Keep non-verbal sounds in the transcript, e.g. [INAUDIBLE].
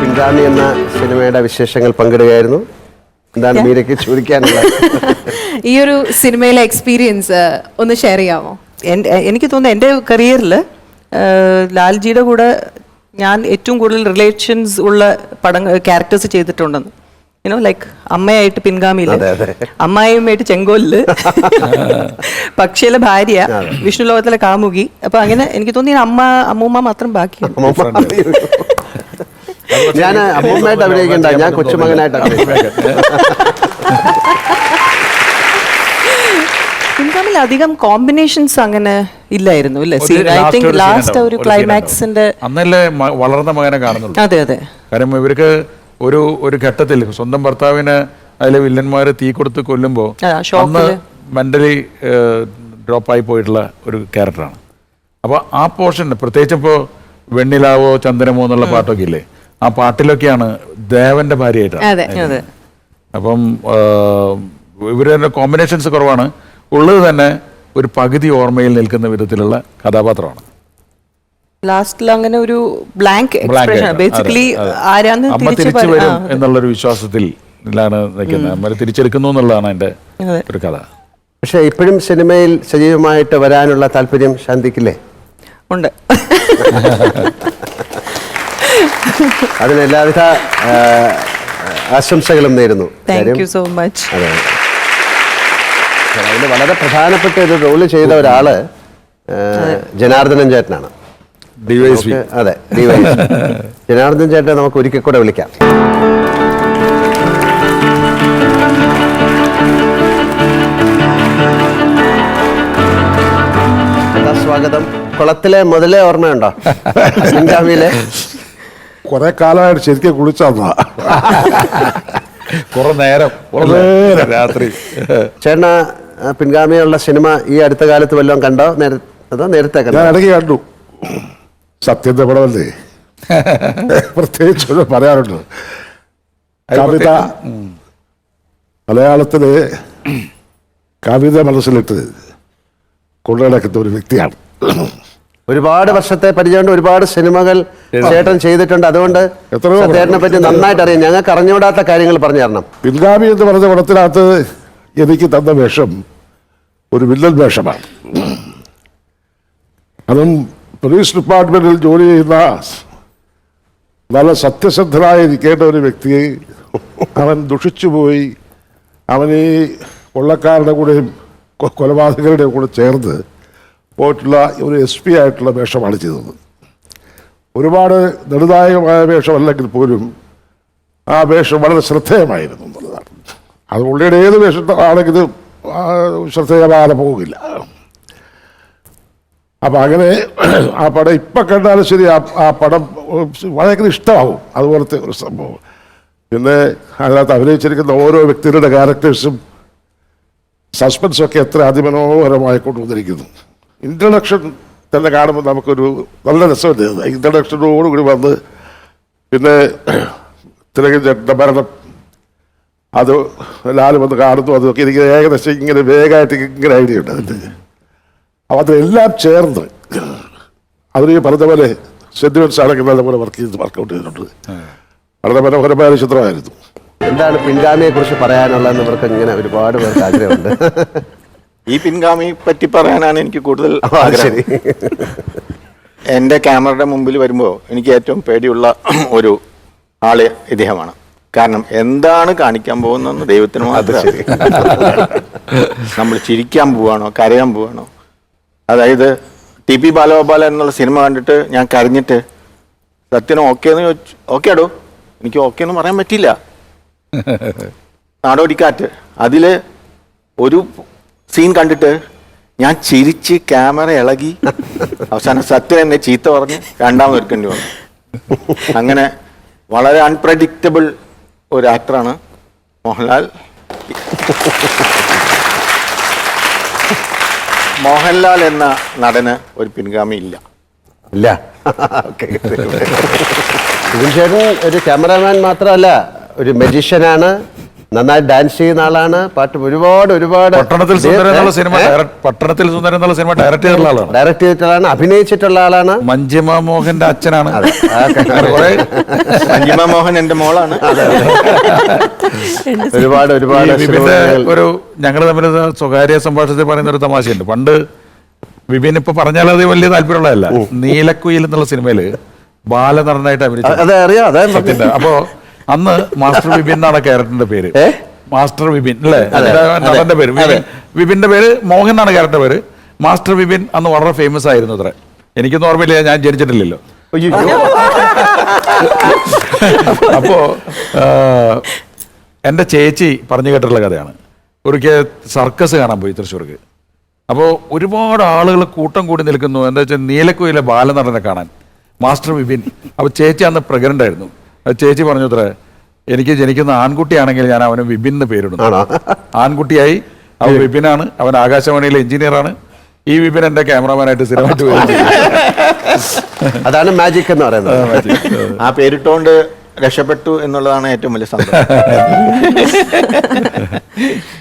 പിൻഗാമി എന്ന സിനിമയുടെ വിശേഷങ്ങൾ പങ്കിടുകയായിരുന്നു. എന്താണ് മീരയ്ക്ക് ചോദിക്കാനുള്ള? [LAUGHS] ഈ ഒരു സിനിമയിലെ എക്സ്പീരിയൻസ് ഒന്ന് ഷെയർ ചെയ്യാമോ? എന്റെ എനിക്ക് തോന്നുന്നു എന്റെ കരിയറിൽ ലാൽജിയുടെ കൂടെ ഞാൻ ഏറ്റവും കൂടുതൽ റിലേഷൻസ് ഉള്ള പടങ്ങൾ ക്യാരക്ടേഴ്സ് ചെയ്തിട്ടുണ്ടെന്ന്. യുനോ ലൈക്ക് അമ്മയായിട്ട് പിൻഗാമിയിൽ അതെ. അമ്മായിയുമായിട്ട് ചെങ്കോലിൽ. [LAUGHS] പക്ഷിയിലെ ഭാര്യ വിഷ്ണു ലോകത്തിലെ കാമുകി. അപ്പൊ അങ്ങനെ എനിക്ക് തോന്നി അമ്മ അമ്മൂമ്മ മാത്രം ബാക്കിയുണ്ട്. ഞാൻ അമ്മൂമ്മയായിട്ട് അഭിനയിക്കണ്ട. ഞാൻ കൊച്ചുമകനായിട്ട് അഭിനയിക്കാം അധികം കോമ്പിനേഷൻസ് അങ്ങനെ ഇല്ലായിരുന്നു അല്ലേ ഐ തിങ്ക് ലാസ്റ്റ് ഒരു ക്ലൈമാക്സിന്റെ അന്നല്ലേ വളർന്ന മകനെ കാണുന്നുള്ളൂ. അതെ അതെ. കാരണം ഇവർക്ക് ഒരു ഒരു ഘട്ടത്തിൽ സ്വന്തം ഭർത്താവിന് അതിലെ വില്ലന്മാര് തീ കൊടുത്ത് കൊല്ലുമ്പോൾ അന്ന്. മെന്റലി ഡ്രോപ്പായി പോയിട്ടുള്ള ഒരു ക്യാരക്ടറാണ് അപ്പോൾ ആ പോർഷൻ പ്രത്യേകിച്ച് ഇപ്പോൾ വെണ്ണിലാവോ ചന്ദനമോ എന്നുള്ള പാട്ടൊക്കെ ഇല്ലേ? ആ പാട്ടിലൊക്കെയാണ് ദേവന്റെ ഭാര്യയായിട്ടാണ് അപ്പം ഇവരുടെ കോമ്പിനേഷൻസ് കുറവാണ്. ഉള്ളത് തന്നെ ഒരു പകുതി ഓർമ്മയിൽ നിൽക്കുന്ന വിധത്തിലുള്ള കഥാപാത്രമാണ്. ലാസ്റ്റിൽ അങ്ങനെ ഒരു ബ്ലാങ്ക് എക്സ്പ്രഷൻ ബേസിക്കലി. ആരാന്ന് അമ്മ തിരിച്ച് തിരിച്ചു വരും എന്നുള്ളൊരു വിശ്വാസത്തിൽ ാണ് നിൽക്കുന്നത്. അമ്മ തിരിച്ചെടുക്കുന്നു എന്നുള്ളതാണ് എന്റെ ഒരു കഥ. പക്ഷേ ഇപ്പോഴും സിനിമയിൽ സജീവമായിട്ട് വരാനുള്ള താല്പര്യം ശാന്തിക്കില്ലേ? ഉണ്ട്. [LAUGHS] [LAUGHS] അതിന് എല്ലാവിധ ആശംസകളും നേരുന്നു. താങ്ക് യു സോ മച്ച് അതെ. അതിൽ വളരെ പ്രധാനപ്പെട്ട ഒരു റോൾ ചെയ്ത ഒരാൾ ജനാർദ്ദനൻ ചേട്ടനാണ്. അതെ [LAUGHS] ജനാർദ്ദനൻ ജനാർദ്ദൻ ചേട്ടനെ നമുക്ക് ഒരിക്കൽ കൂടെ വിളിക്കാം. സ്വാഗതം. കുളത്തിലെ മുതലേ ഓർമ്മയുണ്ടോ? [LAUGHS] സിംഗാമിയിലെ കുറെ കാലമായിട്ട് ശരിക്കും കുളിച്ചാ കുറെ നേരം രാത്രി. ചേട്ടന് പിൻഗാമിയുള്ള സിനിമ ഈ അടുത്ത കാലത്ത് വല്ലതും കണ്ടോ? നേര അതോ നേരത്തെ ഞാൻ കണ്ടോ ഇടയ്ക്ക് കണ്ടു. സത്യത്തെ പടമല്ലേ പ്രത്യേകിച്ച് ഒന്ന് പറയാറുണ്ട്. കവിത മലയാളത്തിൽ കവിത മനസ്സിലിട്ട് കൊണ്ടുനടക്കുന്ന ഒരു വ്യക്തിയാണ്. ഒരുപാട് വർഷത്തെ പരിചയമുണ്ട്. ഒരുപാട് സിനിമകൾ ചേട്ടൻ ചെയ്തിട്ടുണ്ട്. അതുകൊണ്ട് എത്രയോ ചേട്ടനെ പറ്റി നന്നായിട്ട് അറിയാം ഞങ്ങൾക്ക് അറിഞ്ഞുകൂടാത്ത കാര്യങ്ങൾ പറഞ്ഞു തരണം. പിൻഗാമി എന്ന് പറഞ്ഞ പടത്തിനകത്ത് എനിക്ക് തന്ന വേഷം ഒരു വില്ലൻ വേഷമാണ്. അതും പോലീസ് ഡിപ്പാർട്ട്മെന്റിൽ ജോലി ചെയ്യുന്ന നല്ല സത്യസന്ധനായിരിക്കേണ്ട ഒരു വ്യക്തിയെ അവൻ ദുഷിച്ചുപോയി അവൻ ഈ കൊള്ളക്കാരുടെ കൂടെയും കൊലപാതകരുടെ കൂടെ ചേർന്ന് പോയിട്ടുള്ള ഒരു എസ് പി ആയിട്ടുള്ള വേഷമാണ് ചെയ്തത്. ഒരുപാട് നിർദായകമായ വേഷമല്ലെങ്കിൽ പോലും ആ വേഷം വളരെ ശ്രദ്ധേയമായിരുന്നു എന്നുള്ളതാണ്. അത് പുള്ളിയുടെ ഏത് വേഷത്താണെങ്കിൽ ആ ശ്രദ്ധേയമാകാതെ പോകില്ല. അപ്പം അങ്ങനെ ആ പടം ഇപ്പം കണ്ടാലും ശരി ആ ആ പടം ഭയങ്കര ഇഷ്ടമാവും. അതുപോലത്തെ ഒരു സംഭവം. പിന്നെ അതിനകത്ത് അഭിനയിച്ചിരിക്കുന്ന ഓരോ വ്യക്തികളുടെ ക്യാരക്ടേഴ്സും സസ്പെൻസും ഒക്കെ എത്ര അതിമനോഹരമായി കൊണ്ടുവന്നിരിക്കുന്നു ഇൻട്രഡക്ഷൻ തന്നെ കാണുമ്പോൾ നമുക്കൊരു നല്ല രസമല്ലേ ഇൻട്രഡക്ഷനോടുകൂടി വന്ന് പിന്നെ തിലകൻ ചേട്ടന്റെ മരണം. അത് എല്ലാവരും വന്ന് കാണുന്നു. അതൊക്കെ എനിക്ക് ഏകദേശം ഇങ്ങനെ വേഗമായിട്ട് ഇങ്ങനെ ഐഡിയ ഉണ്ട് അതിന്റെ. അപ്പം അതെല്ലാം ചേർന്ന് അവർ ഈ പോലെ സെന്റിമെന്റ്സ് ആണെങ്കിൽ നല്ലപോലെ വർക്ക് ചെയ്ത് വർക്കൗട്ട് ചെയ്തിട്ടുണ്ട്. വളരെ മനോഹരമായ ചിത്രമായിരുന്നു. എന്താണ് പിൻഗാമിയെ കുറിച്ച് പറയാനുള്ളതെന്ന് ഇവർക്ക് ഇങ്ങനെ ഒരുപാട് പേർക്ക് ആഗ്രഹമുണ്ട്. ഈ പിൻഗാമി പറ്റി പറയാനാണ് എനിക്ക് കൂടുതൽ ശരി. എന്റെ ക്യാമറയുടെ മുമ്പിൽ വരുമ്പോൾ എനിക്ക് ഏറ്റവും പേടിയുള്ള [CLEARS THROAT] ഒരു ആൾ ഇദ്ദേഹമാണ്. കാരണം എന്താണ് കാണിക്കാൻ പോകുന്നതെന്ന് ദൈവത്തിന് മാത്രം നമ്മൾ ചിരിക്കാൻ പോവാണോ കരയാൻ പോവാണോ? അതായത് ടി പി ബാലഗോപാലൻ എന്നുള്ള സിനിമ കണ്ടിട്ട് ഞാൻ കരഞ്ഞിട്ട് സത്യന് ഓക്കെ എന്ന് ചോദിച്ചു ഓക്കെ ആടോ എനിക്ക് ഓക്കെ എന്ന് പറയാൻ പറ്റില്ല [LAUGHS] നാടോടിക്കാറ്റ്. അതിൽ ഒരു സീൻ കണ്ടിട്ട് ഞാൻ ചിരിച്ച് ക്യാമറ ഇളകി. അവസാനം സത്യം എന്നെ ചീത്ത പറഞ്ഞ്. രണ്ടാമത് എടുക്കേണ്ടി വന്നു. അങ്ങനെ വളരെ അൺപ്രഡിക്റ്റബിൾ ഒരു ആക്ടറാണ് മോഹൻലാൽ. മോഹൻലാൽ എന്ന നടന് ഒരു പിൻഗാമി ഇല്ല. ഇല്ല. ഒരു ക്യാമറാമാൻ മാത്രമല്ല ഒരു മജീഷ്യനാണ് നന്നായി ഡാൻസ് ചെയ്യുന്ന ആളാണ്. പാട്ട് ഒരുപാട് ഒരുപാട് പട്ടണത്തിൽ എന്നുള്ള സിനിമ ഡയറക്ട് പട്ടണത്തിൽ സുന്ദരൻ എന്നുള്ള സിനിമ ഡയറക്ട് ചെയ്തിട്ടുള്ള ആളാണ്. ഡയറക്ട് ചെയ്തിട്ടുള്ള ആളാണ്. അഭിനയിച്ചിട്ടുള്ള ആളാണ്. മഞ്ജിമ മോഹന്റെ അച്ഛനാണ്. മഞ്ജിമ മോഹൻ എന്റെ മോളാണ്. [LAUGHS] ഒരുപാട് ഒരുപാട് ഒരു ഞങ്ങൾ തമ്മിൽ സ്വകാര്യ സംഭാഷണത്തിൽ പറയുന്ന ഒരു തമാശയുണ്ട്. പണ്ട് വിപിൻ ഇപ്പൊ പറഞ്ഞാൽ അത് വലിയ താല്പര്യമുള്ളതല്ല. നീലക്കുയിൽ എന്നുള്ള സിനിമയിൽ ബാലനടനായിട്ട് അഭിനയിച്ചു. അതെ അറിയാം. അപ്പൊ അന്ന് മാസ്റ്റർ വിപിൻ എന്നാണ് ക്യാരക്ടറിന്റെ പേര്. മാസ്റ്റർ വിപിൻ അല്ലേ? നടന്റെ പേര്. വിപിന്റെ പേര് മോഹൻ എന്നാണ് ക്യാരക്ടറിന്റെ പേര്. മാസ്റ്റർ വിപിൻ അന്ന് വളരെ ഫേമസ് ആയിരുന്നു അത്ര. എനിക്കൊന്നും ഓർമ്മയില്ല ഞാൻ ജനിച്ചിട്ടില്ലല്ലോ. അപ്പോ എന്റെ എന്റെ ചേച്ചി പറഞ്ഞു കേട്ടിട്ടുള്ള കഥയാണ്. ഒരിക്കൽ സർക്കസ് കാണാൻ പോയി തൃശ്ശൂർക്ക്. അപ്പോൾ ഒരുപാട് ആളുകൾ കൂട്ടം കൂടി നിൽക്കുന്നു. എന്താ വെച്ചാൽ നീലക്കുയിലെ ബാലനടനെ കാണാൻ. മാസ്റ്റർ വിപിൻ. അപ്പോൾ ചേച്ചി അന്ന് പ്രഗ്നന്റ് ആയിരുന്നു. ചേച്ചി പറഞ്ഞു അത്രേ എനിക്ക് ജനിക്കുന്ന ആൺകുട്ടിയാണെങ്കിൽ ഞാൻ അവന് വിപിൻ എന്ന് പേരിടുന്നു? ആൺകുട്ടിയായി അവൻ വിപിനാണ് അവൻ ആകാശവാണിയിലെ എഞ്ചിനീയറാണ്. ഈ വിപിൻ എന്റെ ക്യാമറമാനായിട്ട് സ്ഥിരമായിട്ട് അതാണ് മാജിക് എന്ന് പറയുന്നത്. ആ പേരിട്ടുകൊണ്ട് രക്ഷപ്പെട്ടു എന്നുള്ളതാണ് ഏറ്റവും വലിയ സന്തോഷം. [LAUGHS]